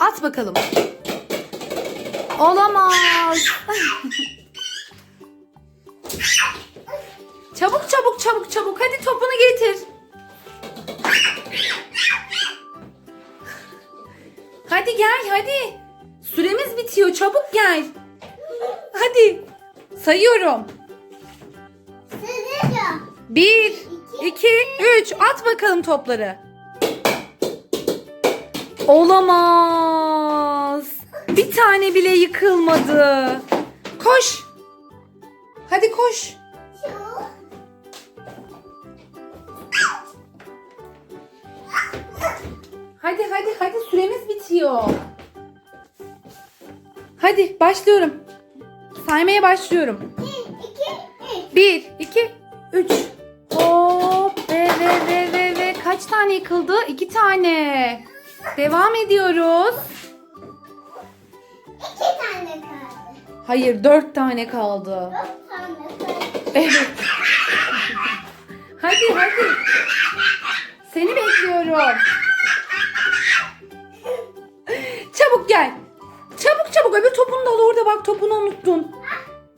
At bakalım. Olamaz. çabuk çabuk çabuk çabuk. Hadi topunu getir. Hadi gel hadi. Süremiz bitiyor. Çabuk gel. Hadi. Sayıyorum. Sığdıracağım. Bir, iki, üç. At bakalım topları. Olamaz. Bir tane bile yıkılmadı. Koş. Hadi koş. Hadi hadi hadi süremiz bitiyor. Hadi başlıyorum. Saymaya başlıyorum. Bir, iki, üç. Bir, iki, üç. Hop ve ve ve ve ve kaç tane yıkıldı? İki tane. Devam ediyoruz. İki tane kaldı. Hayır dört tane kaldı. Dört tane kaldı. Evet. hadi hadi. Seni bekliyorum. Çabuk gel. Çabuk çabuk öbür topunu da al orada bak topunu unuttun.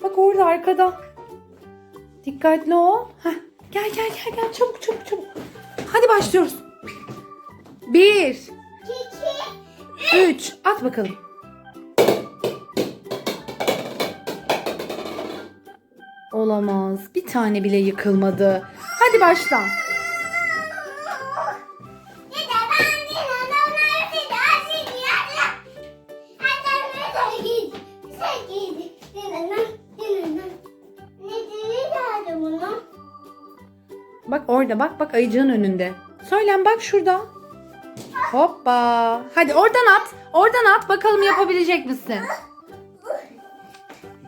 Bak orada arkada. Dikkatli ol. Heh. Gel gel gel gel çabuk çabuk çabuk. Hadi başlıyoruz. Bir, İki, üç. At bakalım. Olamaz. Bir tane bile yıkılmadı. Hadi başla. Bak orada bak bak ayıcığın önünde. Söylen bak şurada. Hoppa. Hadi oradan at. Oradan at bakalım yapabilecek misin?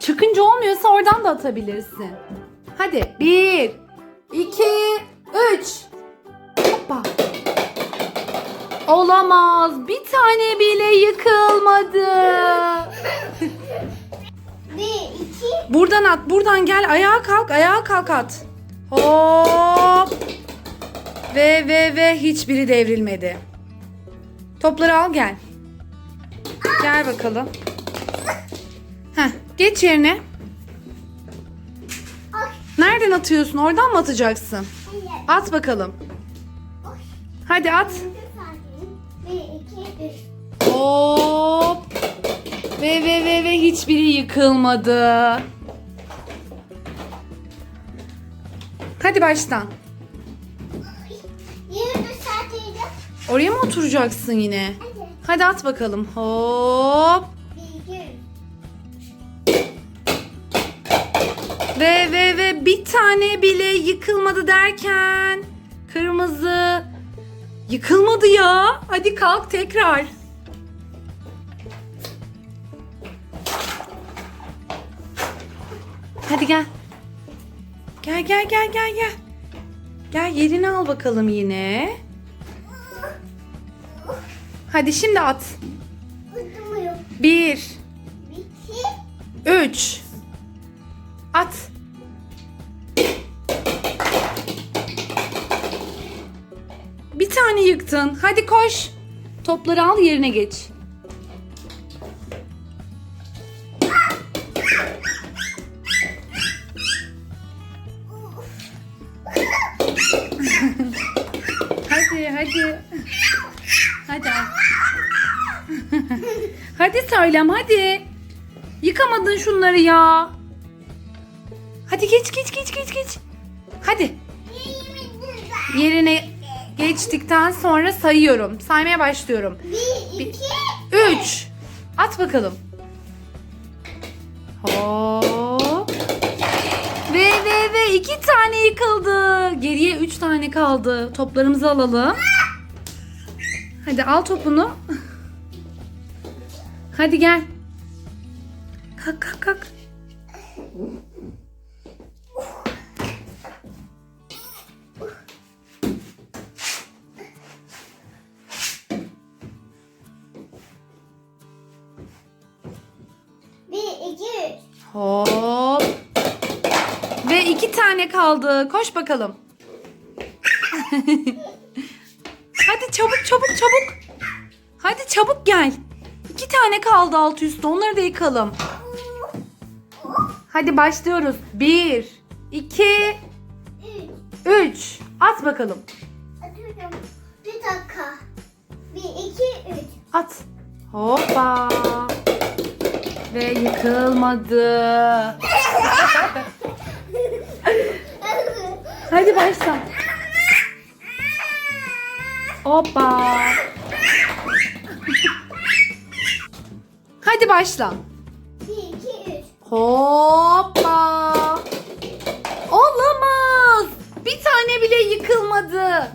Çıkınca olmuyorsa oradan da atabilirsin. Hadi. Bir, iki, üç. Hoppa. Olamaz. Bir tane bile yıkılmadı. Bir, iki, Buradan at. Buradan gel. Ayağa kalk. Ayağa kalk at. Hop. Ve ve ve hiçbiri devrilmedi. Topları al gel. Gel bakalım. Heh, geç yerine. Nereden atıyorsun? Oradan mı atacaksın? At bakalım. Hadi at. Hop. Ve ve ve ve hiçbiri yıkılmadı. Hadi baştan. Oraya mı oturacaksın yine? Hadi. Hadi at bakalım. Hop. Ve ve ve bir tane bile yıkılmadı derken kırmızı yıkılmadı ya. Hadi kalk tekrar. Hadi gel. Gel gel gel gel gel. Gel yerini al bakalım yine. Hadi şimdi at. Bir, üç. At. Bir tane yıktın. Hadi koş. Topları al yerine geç. Hadi. al. hadi söylem hadi. Yıkamadın şunları ya. Hadi geç geç geç geç geç. Hadi. Yerine geçtikten sonra sayıyorum. Saymaya başlıyorum. Bir, iki, 3. At bakalım. Hop. Ve ve ve iki tane yıkıldı. Geriye üç tane kaldı. Toplarımızı alalım. Hadi al topunu. Hadi gel. Kalk kalk kalk. bir, iki, üç. Hop. Ve iki tane kaldı. Koş bakalım. Hadi çabuk çabuk çabuk. Hadi çabuk gel. İki tane kaldı alt üstte. Onları da yıkalım. Hadi başlıyoruz. Bir, iki, Üç. üç. At bakalım. Atıyorum. Bir dakika. Bir, iki, üç. At. Hoppa. Ve yıkılmadı. Hadi başla. Hoppa. Hadi başla. bir, iki, üç. Hoppa. Olamaz. Bir tane bile yıkılmadı.